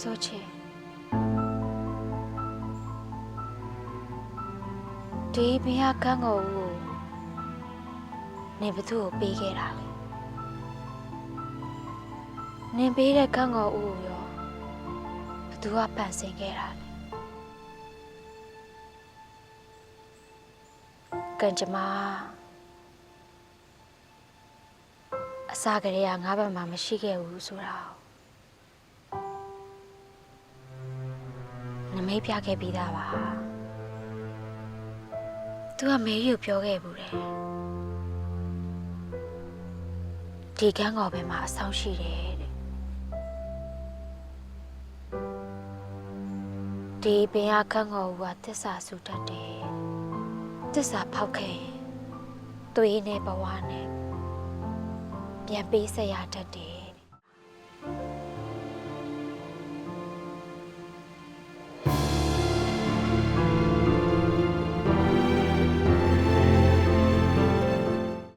ဆိုချေဒီဘင်ကကန်းကိုဦးကိုနေဘသူ့ကိုပေးခဲ့တာလေနင်ပေးတဲ့ကန်းကိုဦးကိုရောဘသူကပန်ဆင်ခဲ့တာလဲကံကြမ္မာအစားကလေးကငါးဘက်မှာမရှိခဲ့ဘူးဆိုတာ နမိတ်ပြခဲ့ပြီးသားပါ။ तू ကမေရီကိုပြောခဲ့ဘူးတယ်။ဒီကန်းကော်ဘယ်မှာအဆောင်ရှိတယ်တဲ့။ဒီပင်ကကန်းကော်ကတစ္ဆာဆူတတ်တယ်။တစ္ဆာဖောက်ခဲ့ရင်သွေးနဲ့ဘဝနဲ့ပြန်ပေးဆက်ရတတ်တယ်